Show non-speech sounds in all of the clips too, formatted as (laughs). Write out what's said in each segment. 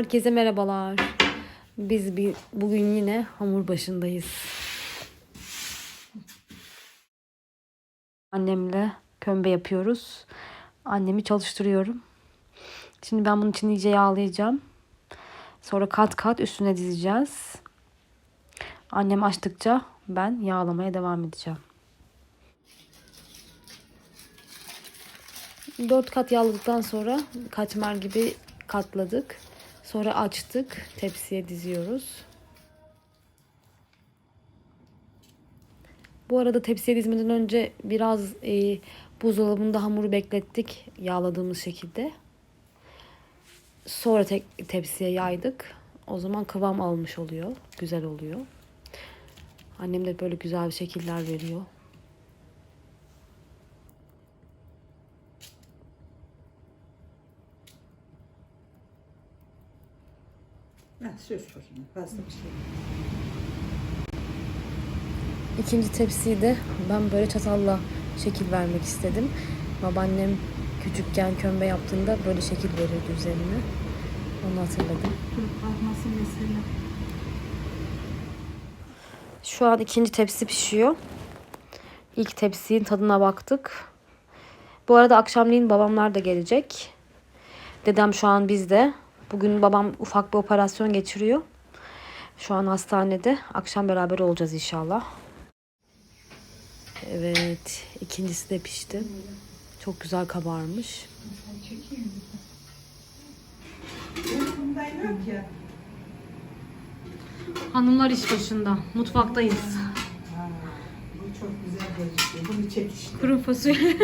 Herkese merhabalar. Biz bir, bugün yine hamur başındayız. Annemle kömbe yapıyoruz. Annemi çalıştırıyorum. Şimdi ben bunun için iyice yağlayacağım. Sonra kat kat üstüne dizeceğiz. Annem açtıkça ben yağlamaya devam edeceğim. Dört kat yağladıktan sonra kaçmar gibi katladık. Sonra açtık. Tepsiye diziyoruz. Bu arada tepsiye dizmeden önce biraz e, buzdolabında hamuru beklettik yağladığımız şekilde. Sonra tek tepsiye yaydık. O zaman kıvam almış oluyor. Güzel oluyor. Annem de böyle güzel bir şekiller veriyor. Söz bakayım. Fazla bir şey. İkinci tepsiyi de ben böyle çatalla şekil vermek istedim. Babaannem küçükken kömbe yaptığında böyle şekil veriyordu üzerine. Onu hatırladım. Kalkması mesele. Şu an ikinci tepsi pişiyor. İlk tepsinin tadına baktık. Bu arada akşamleyin babamlar da gelecek. Dedem şu an bizde. Bugün babam ufak bir operasyon geçiriyor. Şu an hastanede. Akşam beraber olacağız inşallah. Evet. ikincisi de pişti. Çok güzel kabarmış. Hanımlar iş başında. Mutfaktayız. Ha, bu çok güzel gözüküyor. Bunu çek işte. Kuru fasulye.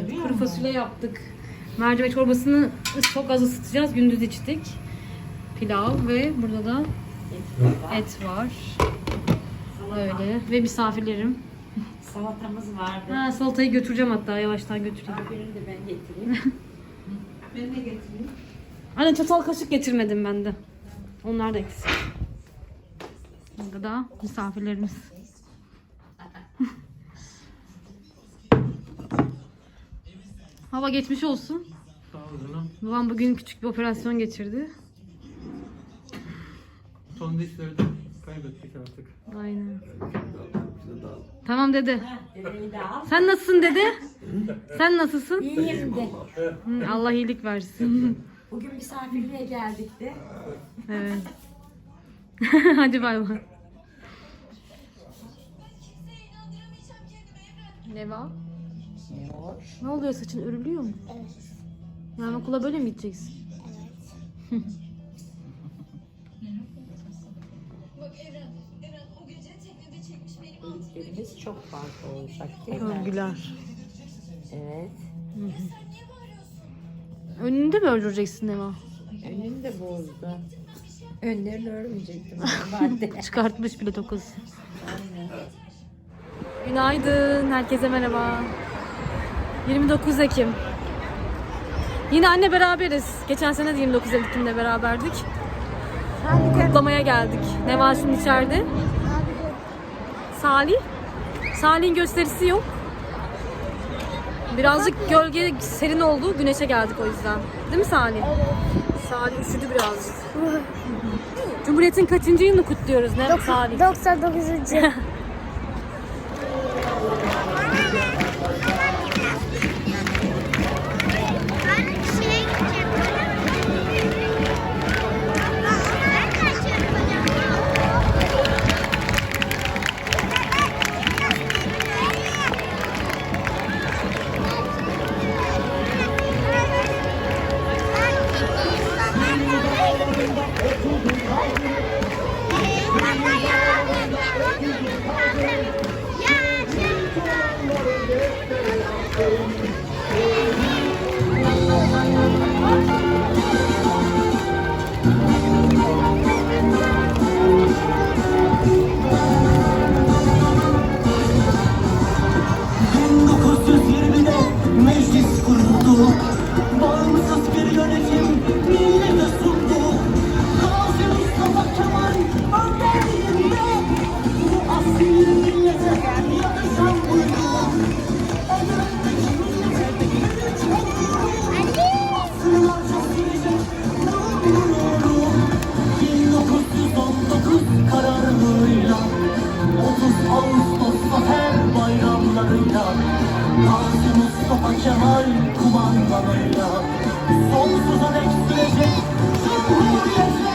Görüyor Kuru fasulye yaptık. Mercimek çorbasını çok az ısıtacağız. Gündüz içtik. Pilav ve burada da et var. Böyle ve misafirlerim. Salatamız vardı. Ha, salatayı götüreceğim hatta yavaştan götüreyim. Birini de ben getireyim. (laughs) Ben ne getireyim? Anne çatal kaşık getirmedim ben de. Onlar da eksik. Burada da misafirlerimiz. Hava geçmiş olsun. Sağ ol canım. Babam bugün küçük bir operasyon geçirdi. Son dişleri de kaybettik artık. Aynen. Tamam dede. Sen nasılsın dede? Sen nasılsın? İyiyim de. Hı, Allah iyilik versin. Bugün misafirliğe geldik de. evet. (laughs) Hadi bay bay. Ne Hoş. Ne oluyor saçın örülüyor mu? Evet. Yani okula böyle mi gideceksin? (laughs) İlklerimiz çok farklı olacak? Örgüler. Evet. Önünde mi öldüreceksin Neva? Önünü de bozdu. Önlerini örmeyecektim. (laughs) Çıkartmış bile tokası. Günaydın. Herkese merhaba. 29 Ekim. Yine anne beraberiz. Geçen sene de 29 Ekim'de beraberdik. Kutlamaya geldik. Neva şimdi içeride. Salih. Salih'in gösterisi yok. Birazcık gölge serin oldu. Güneşe geldik o yüzden. Değil mi Salih? Salih üşüdü birazcık. Cumhuriyet'in kaçıncı yılını kutluyoruz ne Salih? 99. (laughs) Gazi Mustafa Kemal kumandanıyla Sonsuza dek sürecek Cumhuriyetle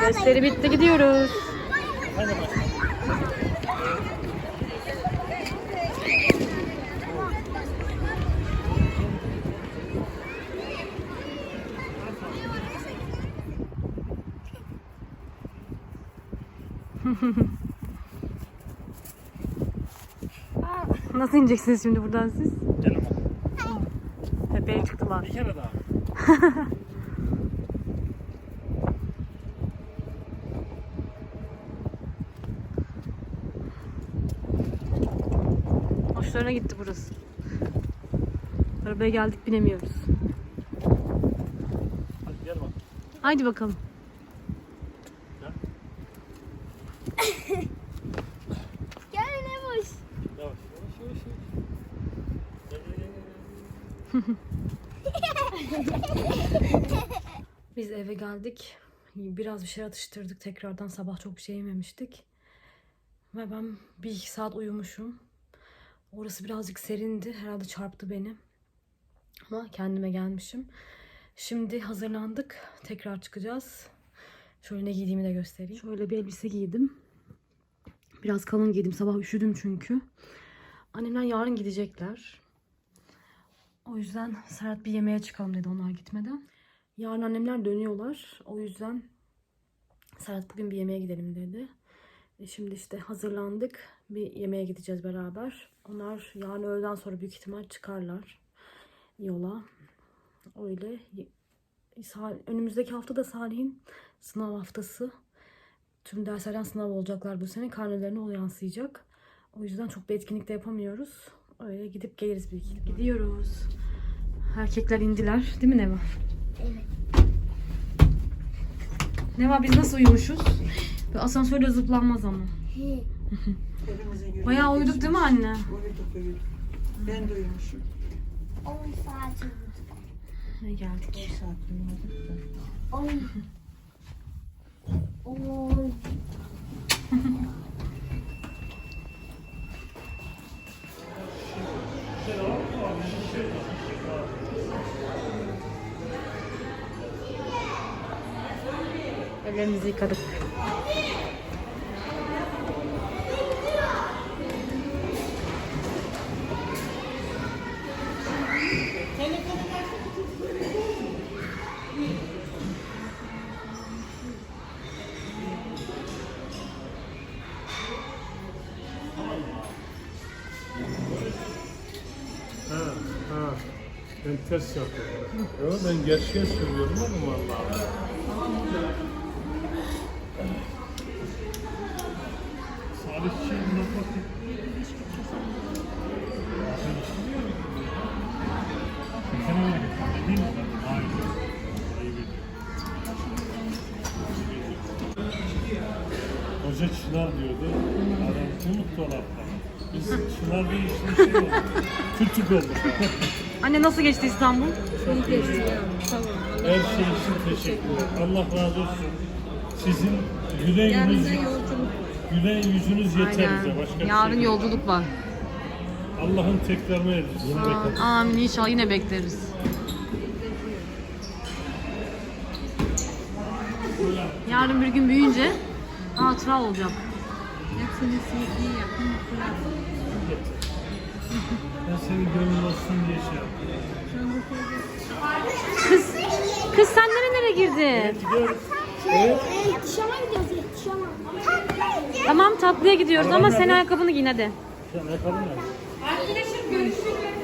Gösteri bitti gidiyoruz. (laughs) Nasıl ineceksiniz şimdi buradan siz? Tepeye çıktılar. Bir kere daha. (laughs) Hoşlarına gitti burası. Arabaya geldik binemiyoruz. Hadi gel bak. Haydi bakalım. Gel ne boş. Yavaş yavaş yavaş. Gel gel gel, gel. (laughs) Biz eve geldik. Biraz bir şey atıştırdık. Tekrardan sabah çok bir şey yememiştik. Ve ben bir iki saat uyumuşum. Orası birazcık serindi. Herhalde çarptı beni. Ama kendime gelmişim. Şimdi hazırlandık. Tekrar çıkacağız. Şöyle ne giydiğimi de göstereyim. Şöyle bir elbise giydim. Biraz kalın giydim. Sabah üşüdüm çünkü. Annemler yarın gidecekler. O yüzden Serhat bir yemeğe çıkalım dedi onlar gitmeden. Yarın annemler dönüyorlar. O yüzden Serhat bugün bir yemeğe gidelim dedi. E şimdi işte hazırlandık. Bir yemeğe gideceğiz beraber. Onlar yarın öğleden sonra büyük ihtimal çıkarlar yola. Öyle. Önümüzdeki hafta da Salih'in sınav haftası. Tüm derslerden sınav olacaklar bu sene. Karnelerine o yansıyacak. O yüzden çok bir etkinlik de yapamıyoruz. Öyle gidip geliriz büyük ihtimal. Gidiyoruz. Erkekler indiler. Değil mi Neva? Neva biz nasıl uyumuşuz? Böyle asansörle zıplanmaz ama. (laughs) Evimize yürüdük. Bayağı uyuduk değil mi anne? Uyuduk uyuduk. Ben de uyumuşum. 10 saat uyuduk. Ne geldik. 10 saat uyumadık da. 10. Oy. (laughs) Ellerimizi yıkadık. Ha. Ben ters yaptım. Yok ben gerçeği söylüyorum oğlum vallahi. Salih şey bakayım. Sen öyle getirdin değil mi? Hayır. Hoca Çınar diyordu. Adam unut dolapta. Şey oldu. Küçük olduk. Anne nasıl geçti İstanbul? Her şey için teşekkürler. Allah razı olsun. Sizin gülen yüzünüz, gülen yüzünüz yeter bize. Başka bir Yarın şey yolculuk var. Allah'ın tekrarını erdirsin. Amin inşallah yine bekleriz. Yarın bir gün büyüyünce Hatıra olacak. Hepsini sevdiği yakın bırak. Ben senin gönlün olsun diye şey yaptım. Kız, kız sen nerelere girdin? Gidiyoruz. Dışarı gidiyoruz. Dışarı. Tamam tatlıya gidiyoruz ama sen ayakkabını giyin hadi. Şu an ayakkabı nerede? Arkadaşım görüşürüz.